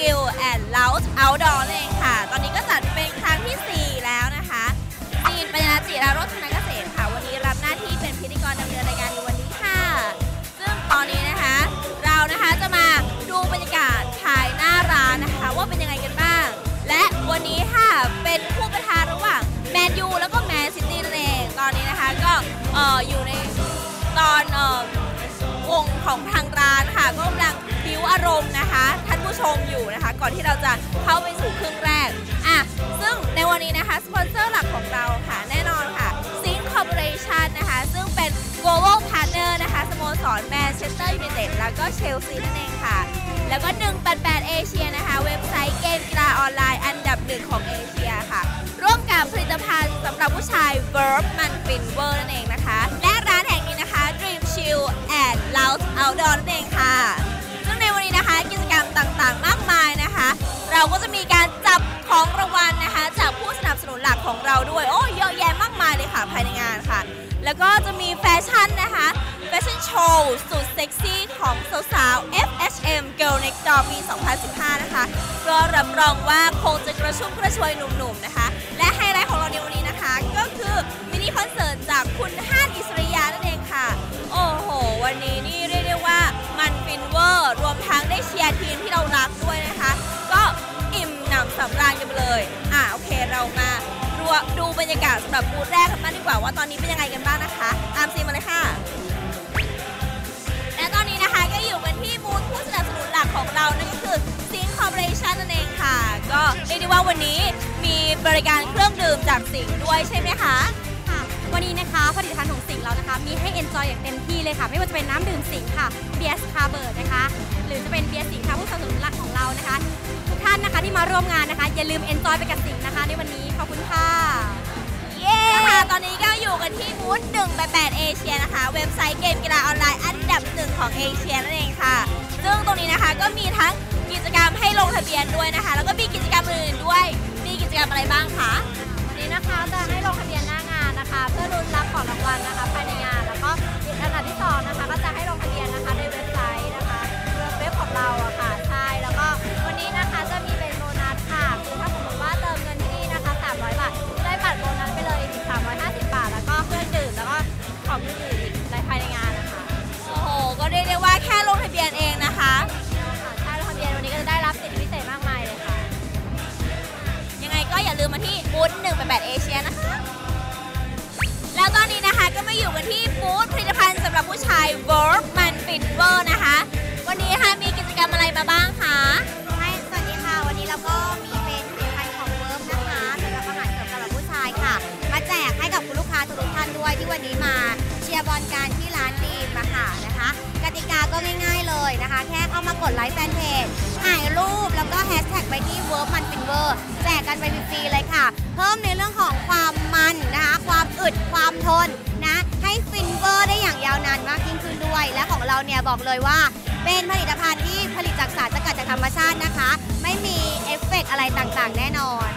Chill and Loud Outdoor เองค่ะ ตอนนี้ก็จัดเป็นครั้งที่ 4 แล้วนะคะจีนปัญญาจิราโรจนเกษตรค่ะ วันนี้รับหน้าที่เป็นพิธีกรดำเนินรายการในวันนี้ค่ะ ซึ่งตอนนี้นะคะ เรานะคะจะมาดูบรรยากาศภายหน้าร้านนะคะ ว่าเป็นยังไงกันบ้าง และวันนี้ค่ะเป็นคู่ประทะระหว่างแมนยูแล้วก็แมนซิตี้นั่นเองตอนนี้นะคะก็อออยู่ในตอนออวงของทางร้านค่ะก็กำลัง บิวอารมณ์นะคะ ท่านผู้ชมอยู่นะคะ ก่อนที่เราจะเข้าไปสู่ครึ่งแรกอะซึ่งในวันนี้นะคะ สปอนเซอร์หลักของเราค่ะ แน่นอนค่ะ Sync Corporation นะคะ ซึ่งเป็น global partner นะคะสโมสรแมนเชสเตอร์ยูไนเต็ดแล้วก็เชลซีนั่นเองค่ะ แล้วก็ 188 เอเชียนะคะ เว็บไซต์เกมกีฬาออนไลน์อันดับหนึ่งของเอเชียค่ะ ร่วมกับผลิตภัณฑ์สำหรับผู้ชาย Verb มันฟินเวอร์นั่นเองนะคะ และร้านแห่งนี้นะคะ Dream Chill and Loud Outdoor นั่นเองค่ะ เราก็จะมีการจับของรางวัลนะคะ จากผู้สนับสนุนหลักของเราด้วย โอ้ยเยอะแยะมากมายเลยค่ะภายในงานค่ะ แล้วก็จะมีแฟชั่นนะคะแฟชั่นโชว์สุดเซ็กซี่ของสาวๆ FHM Girl Next Door ปี 2015 นะคะ ก็รับรองว่าคงจะกระชุ่มกระชวยหนุ่มๆนะคะ และไฮไลท์ของเราในวันนี้นะคะ ก็คือมินิคอนเสิร์ตจากคุณฮานอิสริยานั่นเองค่ะ โอ้โห วันนี้นี่เรียกได้ว่ามันฟินเวอร์ รวมทั้งได้เชียร์ทีมที่เรารักด้วยนะคะ ยอะโอเคเรามาดูดูบรรยากาศสำหรับบูธแรกกันบ้างดีกว่าว่าตอนนี้เป็นยังไงกันบ้างนะคะตามซีมาเลยค่ะและตอนนี้นะคะก็อยู่กันที่บูธผู้สนับสนุนหลักของเรานั่นก็คือ Sync Corporation นั่นเองค่ะ ก็เรียกได้ว่าวันนี้มีบริการเครื่องดื่มจากสิงห์ด้วยใช่ไหมคะ ค่ะ วันนี้นะคะผลิตภัณฑ์ เลยค่ะ ไม่ว่าจะเป็นน้ำดื่มสิงห์ค่ะเบียร์คาเบิร์ดนะคะ หรือจะเป็นเบียร์สิงห์ค่ะผู้สนับสนุนหลักของเรานะคะ ทุกท่านนะคะที่มาร่วมงานนะคะ อย่าลืมเอนจอยไปกับสิงนะคะ ในวันนี้ขอบคุณค่ะเย้ค่ะตอนนี้ก็อยู่กันที่บูธ188เอเชียนะคะ เว็บไซต์เกมกีฬาออนไลน์อันดับหนึ่งของเอเชียนั่นเองค่ะ ซึ่งตรงนี้นะคะก็มีทั้งกิจกรรมให้ลงทะเบียนด้วยนะคะ แล้วก็มีกิจกรรมอื่นด้วย มีกิจกรรมอะไรบ้างคะวันนี้นะคะจะให้ลงทะเบียนหน้างานนะคะ เพื่อรุนรับของรางวัลนะคะภายในงาน อีกอันดับที่สองนะคะก็จะให้ลงทะเบียนนะคะในเว็บไซต์นะคะเว็บของเราอะค่ะใช่แล้วก็วันนี้นะคะจะมีเป็นโบนัสค่ะคือถ้าสมมติว่าเติมเงินที่นี่นะคะ 300 บาทได้บัตรโบนัสไปเลยอีก350 บาท แล้วก็เครื่องดื่มแล้วก็ของอื่นๆอีกในภายในงานนะคะโอ้โหก็เรียกได้ว่าแค่ลงทะเบียนเองนะคะค่ะใช่ลงทะเบียนวันนี้ก็จะได้รับสิทธิพิเศษมากมายเลยค่ะยังไงก็อย่าลืมมาที่บูธ188เอเชียนะคะ ก็มาอยู่กันที่บูธผลิตภัณฑ์สำหรับผู้ชาย Verb มันฟินเวอร์นะคะ วันนี้นะคะมีกิจกรรมอะไรมาบ้างคะ ใช่ สวัสดีค่ะ วันนี้เราก็มีเป็นผลิตภัณฑ์ของเวิร์นะคะสำหรับอาหารเสริมสำหรับผู้ชายค่ะ มาแจกให้กับคุณลูกค้าทุกท่านด้วยที่วันนี้มาเชียร์บอลกันที่ร้านดีมอะค่ะนะคะ กติกาก็ง่ายๆเลยนะคะ แค่เข้ามากดไลค์แฟนเพจถ่ายรูปแล้วก็แฮชแท็กไปที่เวิร์กมันฟินเวอร์แจกกันไปฟรีๆเลยค่ะ เพิ่มในเรื่องของความมันนะคะ ความอึดความทน เนี่ยบอกเลยว่าเป็นผลิตภัณฑ์ที่ผลิตจากสารสกัดจากธรรมชาตินะคะ ไม่มีเอฟเฟกต์อะไรต่างๆ แน่นอน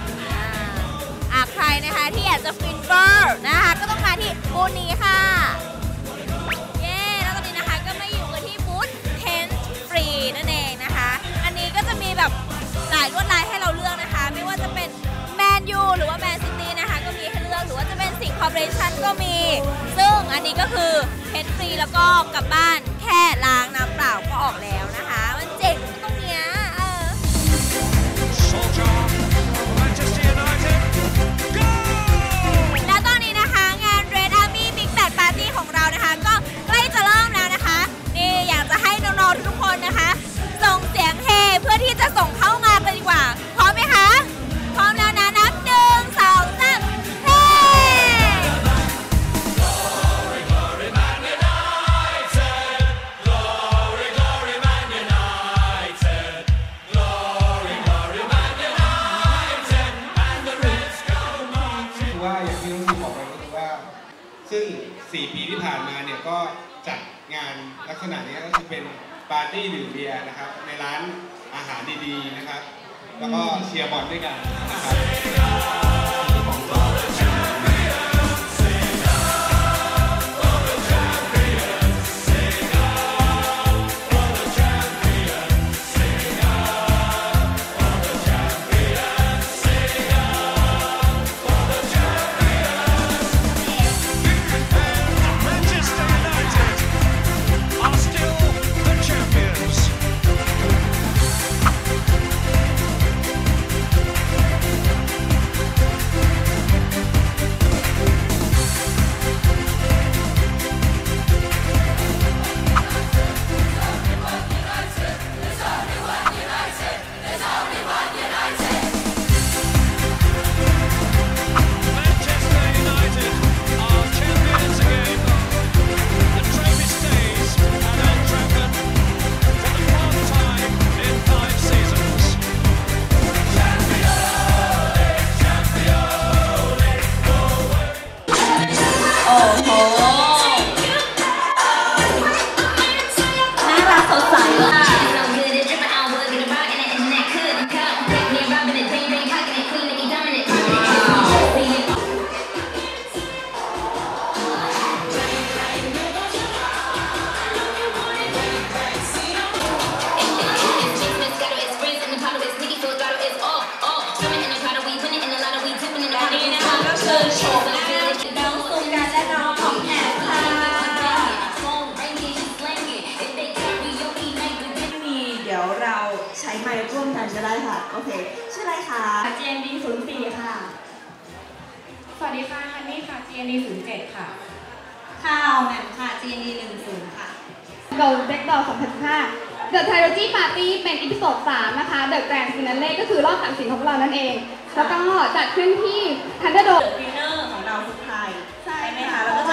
อ่าใครนะคะที่อยากจะฟินเวอร์นะคะ ก็ต้องมาที่บูธนี้ค่ะ เย้แล้วตอนนี้นะคะก็มาอยู่กันที่บูธเทนฟรีนั่นเองนะคะ อันนี้ก็จะมีแบบหลายลวดลายให้เราเลือกนะคะ ไม่ว่าจะเป็นแมนยูหรือว่าแมนซิตี้นะคะ ก็มีให้เลือกหรือว่าจะเป็นสิงคอร์ปอเรชั่นก็มี ซึ่งอันนี้ก็คือเทนฟรีแล้วก็กลับบ้าน ค่ล้างน้ำเปล่าก็ออกแล้ว ซึ่ง 4 ปีที่ผ่านมาเนี่ยก็จัดงานลักษณะนี้ก็คือเป็นปาร์ตี้ดื่มเบียร์นะครับ ในร้านอาหารดีๆนะครับ แล้วก็เชียร์บอลด้วยกันนะครับ ช้ไมค์ร่วมกันก็ได้ค่ะ โอเค ชื่ออะไรคะ GND 0 4ค่ะ สวัสดีค่ะฮันนี่ค่ะ GND 0 7ค่ะข่าวแหม่มค่ะ GND 1 0ค่ะเ Go Back Door 2015 The Trilogy ร์ตี้เป็นอีพิโซด3นะคะเดอะ The Grand Finale ก็คือรอบตัดสินของเรานั่นเอง แล้วก็จัดขึ้นที่ Thunderdome ดินเนอร์ของเราทุกไทยใช่ไหมคะแล้วก็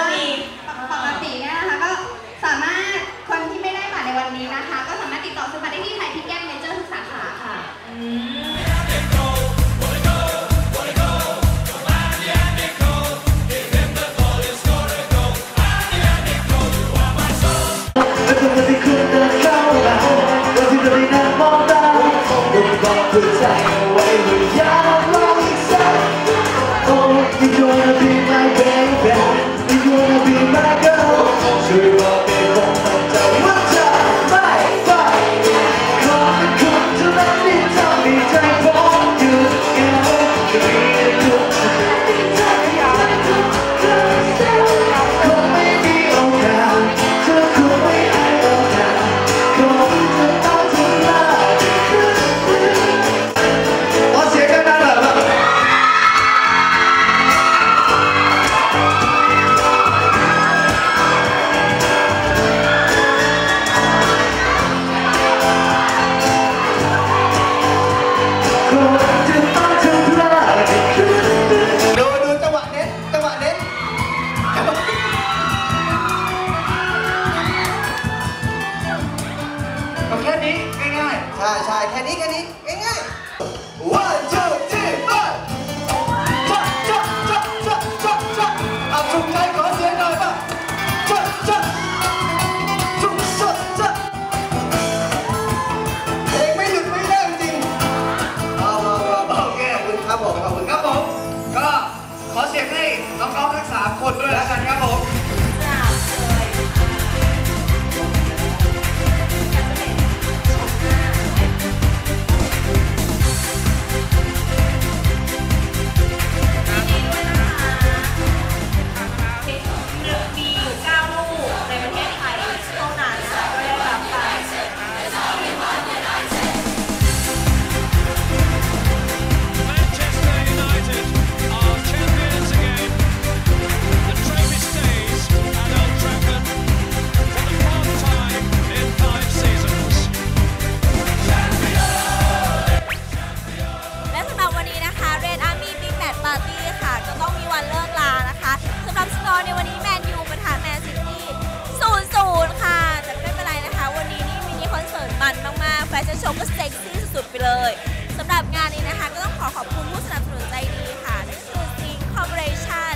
จะชมก็เซ็กซี่สุดๆไปเลยสำหรับงานนี้นะคะ ก็ต้องขอขอบคุณผู้สนับสนุนใจดีค่ะนั่นคือซิงคอร์เปอเรชั่น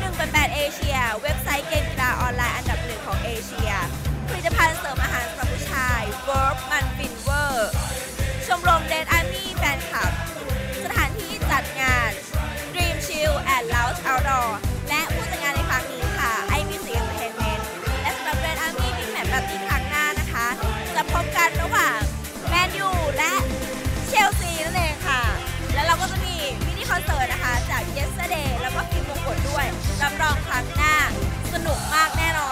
188เอเชียเว็บไซต์เกมกีฬาออนไลน์อันดับหนึ่งของเอเชียผลิตภัณฑ์เสริมอาหารสำหรับผู้ชาย Verb มันฟินเวอร์ชมรมเดทากแน่นอน